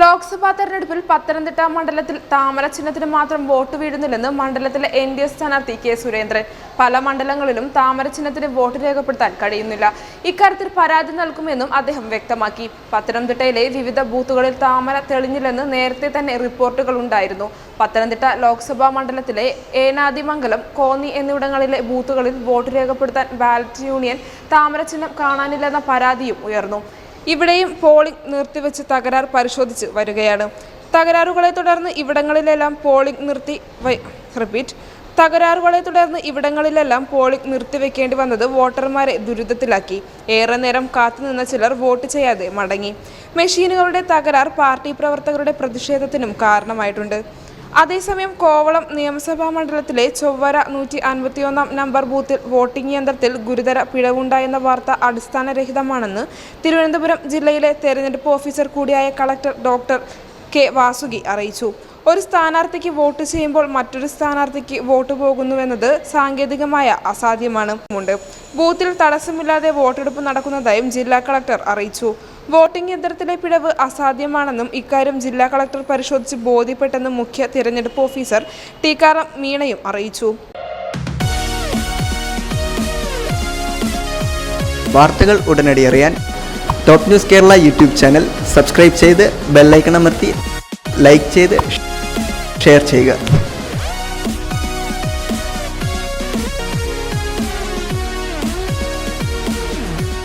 ലോക്സഭാ തെരഞ്ഞെടുപ്പിൽ പത്തനംതിട്ട മണ്ഡലത്തിൽ താമര ചിഹ്നത്തിന് മാത്രം വോട്ട് വീഴുന്നില്ലെന്ന് മണ്ഡലത്തിലെ എൻ ഡി എ സ്ഥാനാർത്ഥി കെ സുരേന്ദ്രൻ. പല മണ്ഡലങ്ങളിലും താമര ചിഹ്നത്തിന് വോട്ട് രേഖപ്പെടുത്താൻ കഴിയുന്നില്ല. ഇക്കാര്യത്തിൽ പരാതി നൽകുമെന്നും അദ്ദേഹം വ്യക്തമാക്കി. പത്തനംതിട്ടയിലെ വിവിധ ബൂത്തുകളിൽ താമര തെളിഞ്ഞില്ലെന്ന് നേരത്തെ തന്നെ റിപ്പോർട്ടുകൾ ഉണ്ടായിരുന്നു. പത്തനംതിട്ട ലോക്സഭാ മണ്ഡലത്തിലെ ഏനാദിമംഗലം കോന്നി എന്നിവിടങ്ങളിലെ ബൂത്തുകളിൽ വോട്ട് രേഖപ്പെടുത്താൻ ബാലറ്റ് യൂണിയൻ താമര ചിഹ്നം കാണാനില്ലെന്ന പരാതിയും ഉയർന്നു. ഇവിടെയും പോളിംഗ് നിർത്തിവെച്ച് തകരാർ പരിശോധിച്ച് വരികയാണ്. തകരാറുകളെ തുടർന്ന് ഇവിടങ്ങളിലെല്ലാം പോളിംഗ് നിർത്തി റിപ്പീറ്റ് തകരാറുകളെ തുടർന്ന് ഇവിടങ്ങളിലെല്ലാം പോളിംഗ് നിർത്തിവെക്കേണ്ടി വന്നത് വോട്ടർമാരെ ദുരിതത്തിലാക്കി. ഏറെ നേരം കാത്തുനിന്ന ചിലർ വോട്ട് ചെയ്യാതെ മടങ്ങി. മെഷീനുകളുടെ തകരാർ പാർട്ടി പ്രവർത്തകരുടെ പ്രതിഷേധത്തിനും കാരണമായിട്ടുണ്ട്. അതേസമയം കോവളം നിയമസഭാ മണ്ഡലത്തിലെ ചൊവ്വര നൂറ്റി അൻപത്തിയൊന്നാം നമ്പർ ബൂത്തിൽ വോട്ടിംഗ് യന്ത്രത്തിൽ ഗുരുതര പിഴവുണ്ടായെന്ന വാർത്ത അടിസ്ഥാനരഹിതമാണെന്ന് തിരുവനന്തപുരം ജില്ലയിലെ തെരഞ്ഞെടുപ്പ് ഓഫീസർ കൂടിയായ കളക്ടർ ഡോക്ടർ കെ വാസുകി അറിയിച്ചു. ഒരു സ്ഥാനാർത്ഥിക്ക് വോട്ട് ചെയ്യുമ്പോൾ മറ്റൊരു സ്ഥാനാർത്ഥിക്ക് വോട്ട് പോകുന്നുവെന്നത് സാങ്കേതികമായ അസാധ്യമാണ്. ബൂത്തിൽ തടസ്സമില്ലാതെ വോട്ടെടുപ്പ് നടക്കുന്നതായും ജില്ലാ കളക്ടർ അറിയിച്ചു. വോട്ടിംഗ് യന്ത്രത്തിലെ പിഴവ് അസാധ്യമാണെന്നും ഇക്കാര്യം ജില്ലാ കളക്ടർ പരിശോധിച്ച് ബോധ്യപ്പെട്ടെന്നും മുഖ്യ തിരഞ്ഞെടുപ്പ് ഓഫീസർ ടീക്കാറാം മീണയും അറിയിച്ചു. വാർത്തകൾ ഉടനടി അറിയാൻ top news Kerala YouTube channel subscribe ചെയ്ത് ബെല്ലൈക്കൺ അമർത്തി ലൈക്ക് ചെയ്ത് ഷെയർ ചെയ്യുക.